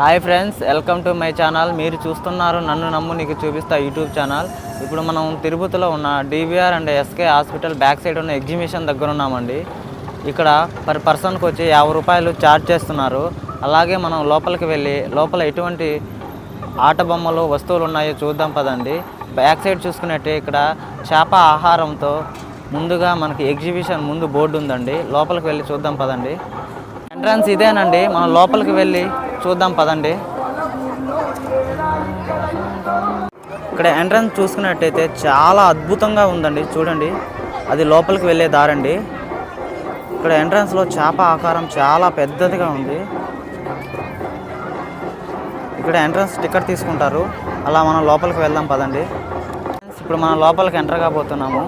Hi friends welcome to my channel. మీరు చూస్తున్నారు నన్ను నమ్ము నీకు చూపిస్తా యూట్యూబ్ ఛానల్. ఇప్పుడు మనం తిరుపతిలో ఉన్న DVR and SK hospital back side ఉన్న ఎగ్జిబిషన్ దగ్గర ఉన్నామండి. ఇక్కడ పర్ పర్సన్కి వచ్చి యాభై రూపాయలు ఛార్జ్ చేస్తున్నారు. అలాగే మనం లోపలికి వెళ్ళి లోపల ఎటువంటి ఆట బొమ్మలు వస్తువులు ఉన్నాయో చూద్దాం పదండి. బ్యాక్ సైడ్ చూసుకున్నట్టే ఇక్కడ చేప ఆహారంతో ముందుగా మనకి ఎగ్జిబిషన్ ముందు బోర్డు ఉందండి. లోపలికి వెళ్ళి చూద్దాం పదండి. ఎంట్రన్స్ ఇదేనండి. మనం లోపలికి వెళ్ళి చూద్దాం పదండి. ఇక్కడ ఎంట్రన్స్ చూసుకున్నట్టయితే చాలా అద్భుతంగా ఉందండి. చూడండి. అది లోపలికి వెళ్ళే దారండి. ఇక్కడ ఎంట్రన్స్లో చేప ఆకారం చాలా పెద్దదిగా ఉంది. ఇక్కడ ఎంట్రన్స్ టికెట్ తీసుకుంటారు. అలా మనం లోపలికి వెళ్దాం పదండి. ఇప్పుడు మనం లోపలికి ఎంటర్ కాబోతున్నాము.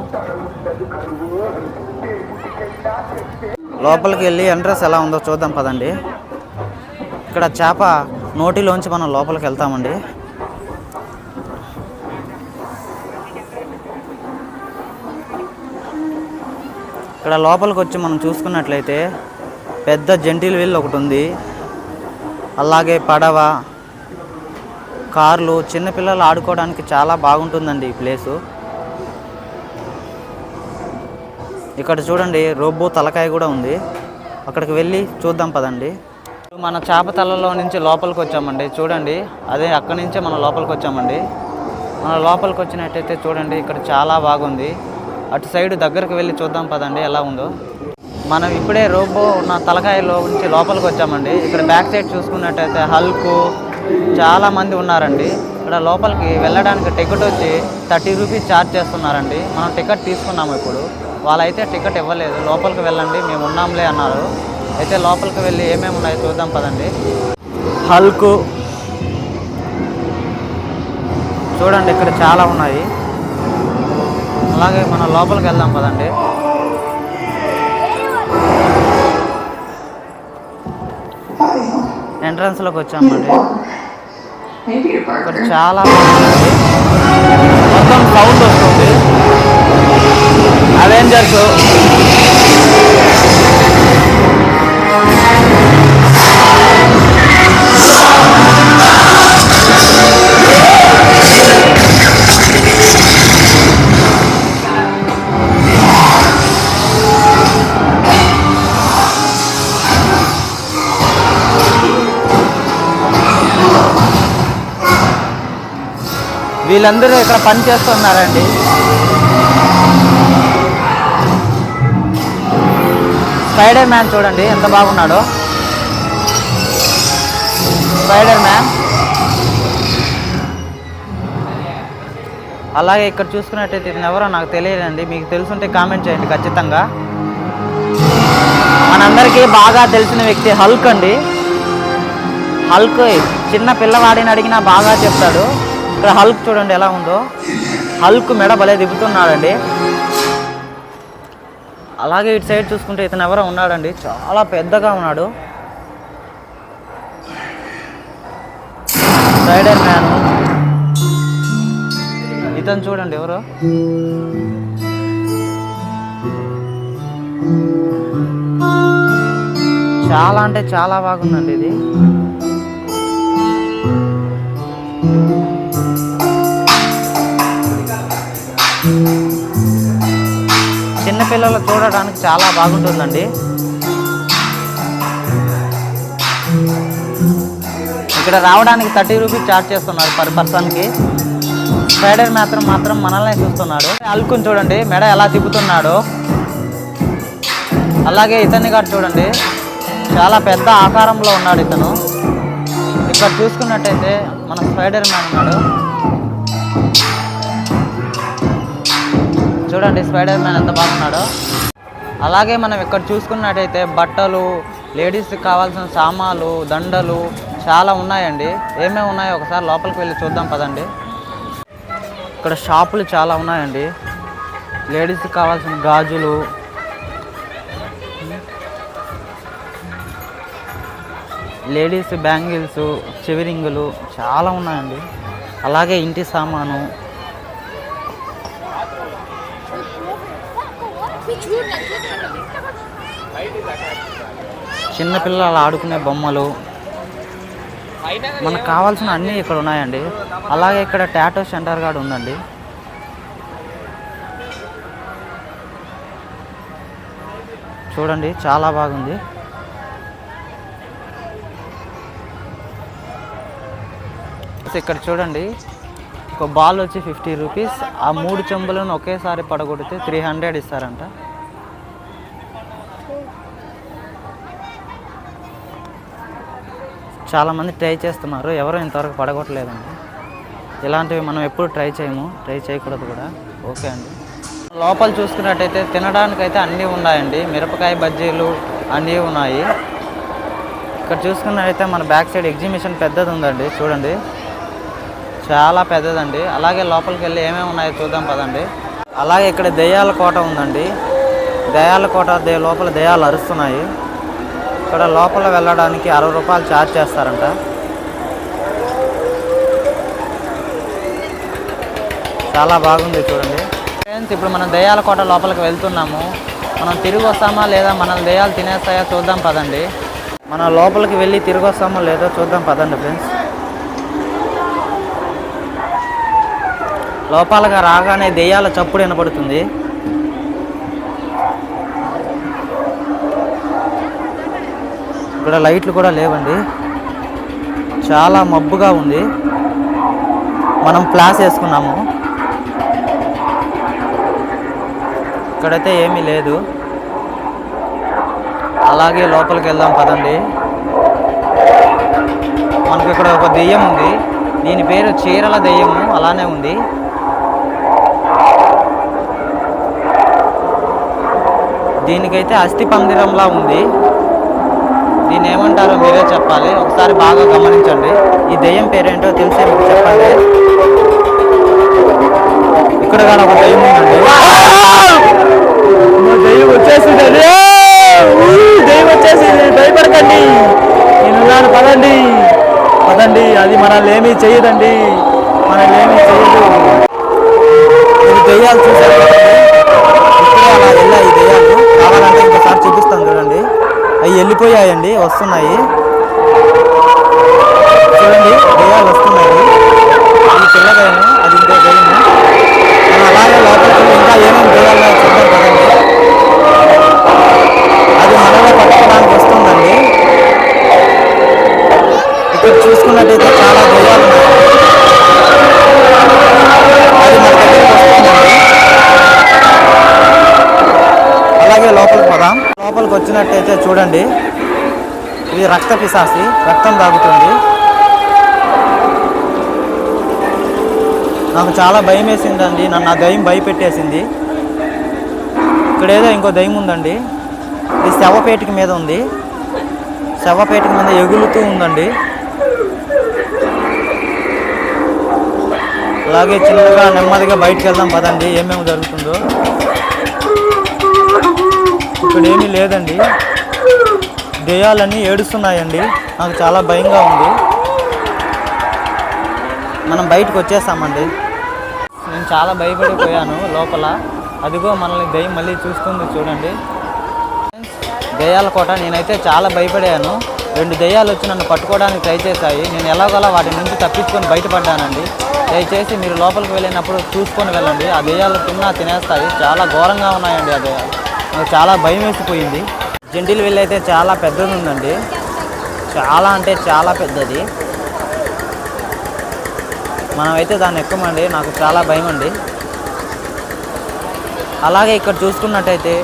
లోపలికి వెళ్ళి ఎంట్రెన్స్ ఎలా ఉందో చూద్దాం పదండి. ఇక్కడ చేప నోటిలోంచి మనం లోపలికి వెళ్తామండి. ఇక్కడ లోపలికి వచ్చి మనం చూసుకున్నట్లయితే పెద్ద జంటిల్ వీల్ ఒకటి ఉంది. అలాగే పడవ కార్లు చిన్నపిల్లలు ఆడుకోవడానికి చాలా బాగుంటుందండి ఈ ప్లేసు. ఇక్కడ చూడండి రోబో తలకాయ కూడా ఉంది. అక్కడికి వెళ్ళి చూద్దాం పదండి. మన చేప తలలో నుంచి లోపలికి వచ్చామండి. చూడండి అదే అక్కడి నుంచే మనం లోపలికి వచ్చామండి. మన లోపలికి వచ్చినట్టయితే చూడండి ఇక్కడ చాలా బాగుంది. అటు సైడ్ దగ్గరికి వెళ్ళి చూద్దాం పదండి ఎలా ఉందో. మనం ఇప్పుడే రోబో ఉన్న తలకాయలో నుంచి లోపలికి వచ్చామండి. ఇక్కడ బ్యాక్ సైడ్ చూసుకున్నట్టయితే హల్కు చాలామంది ఉన్నారండి. ఇక్కడ లోపలికి వెళ్ళడానికి టికెట్ వచ్చి థర్టీ రూపీస్ ఛార్జ్ చేస్తున్నారండి. మనం టికెట్ తీసుకున్నాము ఇప్పుడు. వాళ్ళైతే టికెట్ ఇవ్వలేదు. లోపలికి వెళ్ళండి మేము ఉన్నాంలే అన్నారు. అయితే లోపలికి వెళ్ళి ఏమేమి ఉన్నాయో చూద్దాం పదండి. హల్కు. చూడండి ఇక్కడ చాలా ఉన్నాయి. అలాగే మనం లోపలికి వెళ్దాం పదండి. ఎంట్రన్స్లోకి వచ్చామండి ఇక్కడ. చాలా మొత్తం సౌండ్ వస్తుంది. అవెంజర్స్ వీళ్ళందరూ ఇక్కడ పని చేస్తున్నారండి. స్పైడర్ మ్యాన్ చూడండి ఎంత బాగున్నాడో. స్పైడర్ మ్యాన్ అలాగే ఇక్కడ చూసుకున్నట్టయితే ఇతను ఎవరో నాకు తెలియదండి మీకు తెలుసుంటే కామెంట్ చేయండి ఖచ్చితంగా. మనందరికీ బాగా తెలిసిన వ్యక్తి హల్క్ అండి. హల్క్ చిన్న పిల్లవాడిని అడిగినా బాగా చెప్తాడు. ఇక్కడ హల్క్ చూడండి ఎలా ఉందో. హల్క్ మెడ భలే దిగుతున్నాడండి అలాగే ఇటు సైడ్ చూసుకుంటే ఇతను ఎవరో ఉన్నాడండి. చాలా పెద్దగా ఉన్నాడు. స్పైడర్ మ్యాన్ ఇతను చూడండి ఎవరు. చాలా అంటే చాలా బాగుందండి ఇది. చిన్నపిల్లలు చూడడానికి చాలా బాగుంటుందండి. ఇక్కడ రావడానికి థర్టీ రూపీస్ చార్జ్ చేస్తున్నారు పర్ పర్సన్కి. స్పైడర్ మాత్రం మాత్రం మనల్ని చూస్తున్నాడు. అల్కుని చూడండి మెడ ఎలా తిప్పుతున్నాడు. అలాగే ఇతన్ని గారు చూడండి చాలా పెద్ద ఆకారంలో ఉన్నాడు ఇతను. ఇక్కడ చూసుకున్నట్టయితే మన స్పైడర్ మ్యాన్ ఉన్నాడు. చూడండి స్పైడర్ మ్యాన్ ఎంత బాగున్నాడో. అలాగే మనం ఇక్కడ చూసుకున్నట్టయితే బట్టలు లేడీస్కి కావాల్సిన సామాన్లు దండలు చాలా ఉన్నాయండి. ఏమేమి ఉన్నాయో ఒకసారి లోపలికి వెళ్ళి చూద్దాం పదండి. ఇక్కడ షాపులు చాలా ఉన్నాయండి. లేడీస్కి కావాల్సిన గాజులు. లేడీస్ బ్యాంగిల్స్ చెవిరింగులు చాలా ఉన్నాయండి. అలాగే ఇంటి సామాను. చిన్నపిల్లలు ఆడుకునే బొమ్మలు. మనకు కావాల్సిన అన్నీ ఇక్కడ ఉన్నాయండి. అలాగే ఇక్కడ టాటో సెంటర్ కూడా ఉందండి. చూడండి చాలా బాగుంది. ఇక్కడ చూడండి ఒక బాల్ వచ్చి ఫిఫ్టీ రూపీస్ ఆ మూడు చెంబులను ఒకేసారి పడగొడితే త్రీ హండ్రెడ్ ఇస్తారంట. చాలామంది ట్రై చేస్తున్నారు ఎవరు ఇంతవరకు పడగొట్టలేదండి. ఇలాంటివి మనం ఎప్పుడు ట్రై చేయము ట్రై చేయకూడదు కూడా. ఓకే అండి. లోపల చూసుకున్నట్టయితే తినడానికైతే అన్నీ ఉన్నాయండి. మిరపకాయ బజ్జీలు అన్నీ ఉన్నాయి. ఇక్కడ చూసుకున్నట్టయితే మన బ్యాక్ సైడ్ ఎగ్జిబిషన్ పెద్దది ఉందండి చూడండి. చాలా పెద్దదండి. అలాగే లోపలికి వెళ్ళి ఏమేమి ఉన్నాయో చూద్దాం పదండి. అలాగే ఇక్కడ దెయ్యాల కోట ఉందండి. దెయ్యాల కోట దే లోపల దెయ్యాలు అరుస్తున్నాయి. ఇక్కడ లోపల వెళ్ళడానికి అరవై రూపాయలు ఛార్జ్ చేస్తారంట. చాలా బాగుంది చూడండి. ఫ్రెండ్స్ ఇప్పుడు మనం దెయ్యాల కోట లోపలికి వెళ్తున్నాము. మనం తిరిగి వస్తామా లేదా మనల్ని దెయ్యాలు తినేస్తాయా చూద్దాం పదండి. మనం లోపలికి వెళ్ళి తిరిగి వస్తామో లేదో చూద్దాం పదండి ఫ్రెండ్స్ లోపలగా రాగానే దెయ్యాల చప్పుడు వినపడుతుంది. ఇక్కడ లైట్లు కూడా లేవండి. చాలా మబ్బుగా ఉంది. మనం ప్లాస్ వేసుకున్నాము ఇక్కడైతే ఏమీ లేదు. అలాగే లోపలికి వెళ్దాం పదండి. మనకి ఇక్కడ ఒక దెయ్యం ఉంది. దీని పేరు చీరల దెయ్యము. అలానే ఉంది. దీనికైతే అస్థి పందిరంలా ఉంది. దీన్ని ఏమంటారో మీరే చెప్పాలి. ఒకసారి బాగా గమనించండి. ఈ దెయ్యం పేరేంటో తెలిసే మీకు చెప్పండి. ఇక్కడ కానీ ఒక దెయ్యం ఉందండి. దెయ్యం వచ్చేసింది దెయ్యం వచ్చేసింది. భయపడకండి. నేనున్నాను పదండి. పదండి. అది మనల్ని ఏమీ చేయదండి మనల్ని ఏమీ చేయదు ఇది దెయ్యాలు చూసారు అలా వెళ్ళాయి ఈ దెయ్యాలు. కావాలంటే ఇంకోసారి చూపిస్తాను చూడండి. అవి వెళ్ళిపోయాయండి వస్తున్నాయి. చూడండి దెయ్యాలు వస్తున్నాయి. అది పిల్లదయ్యను అది ఇంకో దెయ్యము. అలాగే లోపలికి ఇంకా ఏమేమి దెయ్యాలో చూద్దాం కదండి. అది మనలో పట్టుకోవడానికి వస్తుందండి. ఇక్కడ చూసుకున్నట్టయితే వచ్చినట్టయితే చూడండి. ఇది రక్త పిశాసి రక్తం తాగుతుంది నాకు చాలా భయం వేసిందండి. నన్ను ఆ దయ్యం భయపెట్టేసింది. ఇక్కడ ఏదో ఇంకో దయ్యం ఉందండి. ఇది శవపేటిక మీద ఉంది. శవపేటిక మీద ఎగులుతూ ఉందండి. అలాగే చిన్నగా నెమ్మదిగా బయటికి వెళ్దాం పదండి. ఏమేమి జరుగుతుందో. ఇక్కడ ఏమీ లేదండి. దెయ్యాలన్నీ ఏడుస్తున్నాయండి. నాకు చాలా భయంగా ఉంది. మనం బయటకు వచ్చేసామండి. నేను చాలా భయపడిపోయాను లోపల. అదిగో మనల్ని దెయ్యం మళ్ళీ చూస్తుంది చూడండి. దెయ్యాల కోట నేనైతే చాలా భయపడాను. రెండు దెయ్యాలు వచ్చి నన్ను పట్టుకోవడానికి ట్రై చేశాయి. నేను ఎలాగోలా వాటి నుంచి తప్పించుకొని బయటపడ్డానండి. దయచేసి మీరు లోపలికి వెళ్ళినప్పుడు చూసుకొని వెళ్ళండి. ఆ దెయ్యాలు తిన్నా తినేస్తాయి. చాలా ఘోరంగా ఉన్నాయండి ఆ దెయ్యాలు. చాలా భయం వేసిపోయింది. జంటిల్ వెళ్ళి అయితే చాలా పెద్దది ఉందండి. చాలా అంటే చాలా పెద్దది. మనమైతే దాన్ని ఎక్కమండి? నాకు చాలా భయం అండి. అలాగే ఇక్కడ చూసుకున్నట్టయితే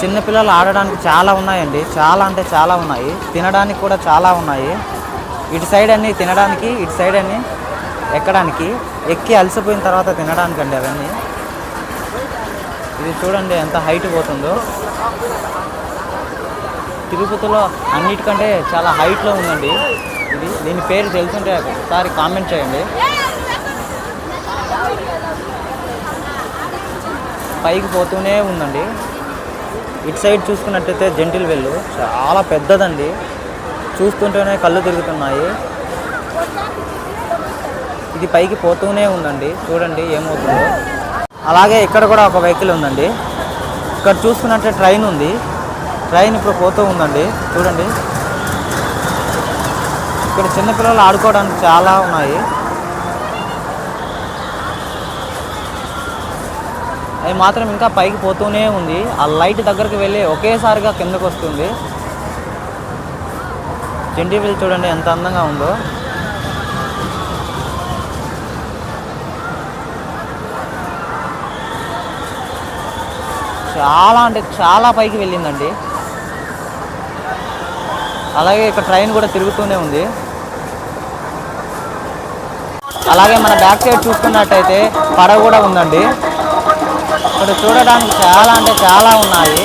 చిన్నపిల్లలు ఆడడానికి చాలా ఉన్నాయండి. చాలా అంటే చాలా ఉన్నాయి. తినడానికి కూడా చాలా ఉన్నాయి. ఇటు సైడ్ అన్ని తినడానికి ఇటు సైడ్ అన్ని ఎక్కడానికి. ఎక్కి అలసిపోయిన తర్వాత తినడానికి అండి అవన్నీ. ఇది చూడండి ఎంత హైట్ పోతుందో. తిరుపతిలో అన్నిటికంటే చాలా హైట్లో ఉందండి ఇది. దీని పేరు తెలుసుంటే ఒకసారి కామెంట్ చేయండి. పైకి పోతూనే ఉందండి. ఇటు సైడ్ చూసుకున్నట్టయితే జెంటిల్ వెల్లు చాలా పెద్దదండి. చూస్తుంటేనే కళ్ళు తిరుగుతున్నాయి. ఇది పైకి పోతూనే ఉందండి. చూడండి ఏమవుతుందో. అలాగే ఇక్కడ కూడా ఒక వెహికల్ ఉందండి. ఇక్కడ చూసుకున్నట్టే ట్రైన్ ఉంది. ట్రైన్ ఇప్పుడు పోతూ ఉందండి. చూడండి. ఇక్కడ చిన్నపిల్లలు ఆడుకోవడానికి చాలా ఉన్నాయి. అది మాత్రం ఇంకా పైకి పోతూనే ఉంది. ఆ లైట్ దగ్గరికి వెళ్ళి ఒకేసారిగా కిందకు వస్తుంది చెంటి వీల్ చూడండి ఎంత అందంగా ఉందో. చాలా అంటే చాలా పైకి వెళ్ళిందండి. అలాగే ఇక్కడ ట్రైన్ కూడా తిరుగుతూనే ఉంది. అలాగే మన బ్యాక్ సైడ్ చూసుకున్నట్టయితే పడవ కూడా ఉందండి. ఇక్కడ చూడడానికి చాలా అంటే చాలా ఉన్నాయి.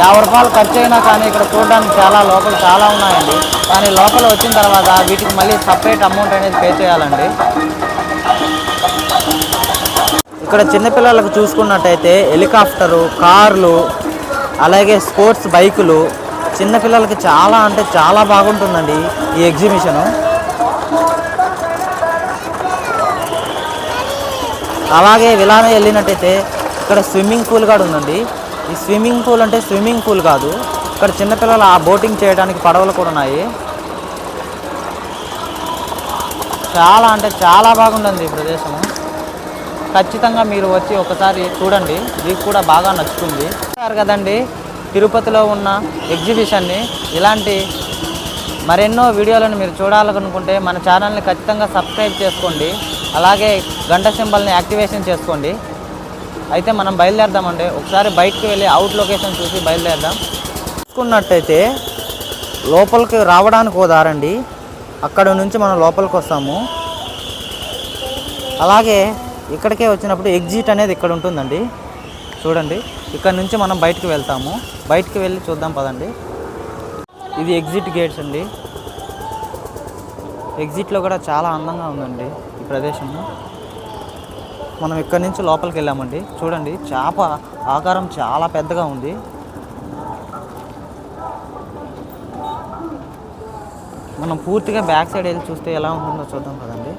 యాభై రూపాయలు ఖర్చు అయినా కానీ ఇక్కడ చూడడానికి చాలా లోపల చాలా ఉన్నాయండి. కానీ లోపల వచ్చిన తర్వాత వీటికి మళ్ళీ సపరేట్ అమౌంట్ అనేది పే చేయాలండి. ఇక్కడ చిన్నపిల్లలకు చూసుకున్నట్టయితే హెలికాప్టరు కార్లు అలాగే స్పోర్ట్స్ బైకులు చిన్నపిల్లలకి చాలా అంటే చాలా బాగుంటుందండి ఈ ఎగ్జిబిషను. అలాగే విలానే వెళ్ళినట్టయితే ఇక్కడ స్విమ్మింగ్ పూల్ కూడా ఉందండి. ఈ స్విమ్మింగ్ పూల్ అంటే స్విమ్మింగ్ పూల్ కాదు ఇక్కడ చిన్నపిల్లలు ఆ బోటింగ్ చేయడానికి పడవలు కూడా ఉన్నాయి. చాలా అంటే చాలా బాగుందండి ఈ ప్రదేశము. ఖచ్చితంగా మీరు వచ్చి ఒకసారి చూడండి. మీకు కూడా బాగా నచ్చుతుంది. చూసారు కదండి తిరుపతిలో ఉన్న ఎగ్జిబిషన్ని. ఇలాంటి మరెన్నో వీడియోలను మీరు చూడాలనుకుంటే మన ఛానల్ని ఖచ్చితంగా సబ్స్క్రైబ్ చేసుకోండి. అలాగే గంట సింబల్ని యాక్టివేషన్ చేసుకోండి. అయితే మనం బయలుదేరదామండి. ఒకసారి బయటకు వెళ్ళి అవుట్ లొకేషన్ చూసి బయలుదేరదాం. చూసుకున్నట్టయితే లోపలికి రావడానికి ఓదారండి అక్కడ నుంచి మనం లోపలికి వస్తాము. అలాగే ఇక్కడికే వచ్చినప్పుడు ఎగ్జిట్ అనేది ఇక్కడ ఉంటుందండి. చూడండి ఇక్కడ నుంచి మనం బయటకు వెళ్తాము. బయటకు వెళ్ళి చూద్దాం పదండి. ఇది ఎగ్జిట్ గేట్స్ అండి. ఎగ్జిట్లో కూడా చాలా అందంగా ఉందండి ఈ ప్రదేశము మనం ఇక్కడ నుంచి లోపలికి వెళ్ళామండి. చూడండి చేప ఆకారం చాలా పెద్దగా ఉంది. మనం పూర్తిగా బ్యాక్ సైడ్ వెళ్ళి చూస్తే ఎలా ఉంటుందో చూద్దాం కదండి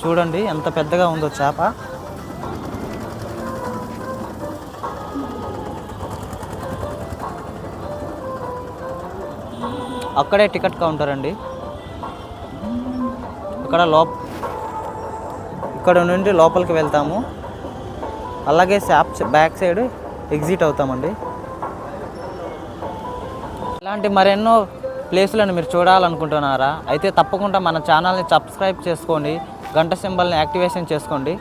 చూడండి ఎంత పెద్దగా ఉందో చేప. అక్కడే టికెట్ కౌంటర్ అండి. ఇక్కడ లోప ఇక్కడ నుండి లోపలికి వెళ్తాము. అలాగే షాప్ బ్యాక్ సైడ్ ఎగ్జిట్ అవుతామండి. ఇలాంటి మరెన్నో ప్లేసులను మీరు చూడాలనుకుంటున్నారా? అయితే తప్పకుండా మన ఛానల్ని సబ్స్క్రైబ్ చేసుకోండి. గంట సింబల్ని యాక్టివేషన్ చేసుకోండి.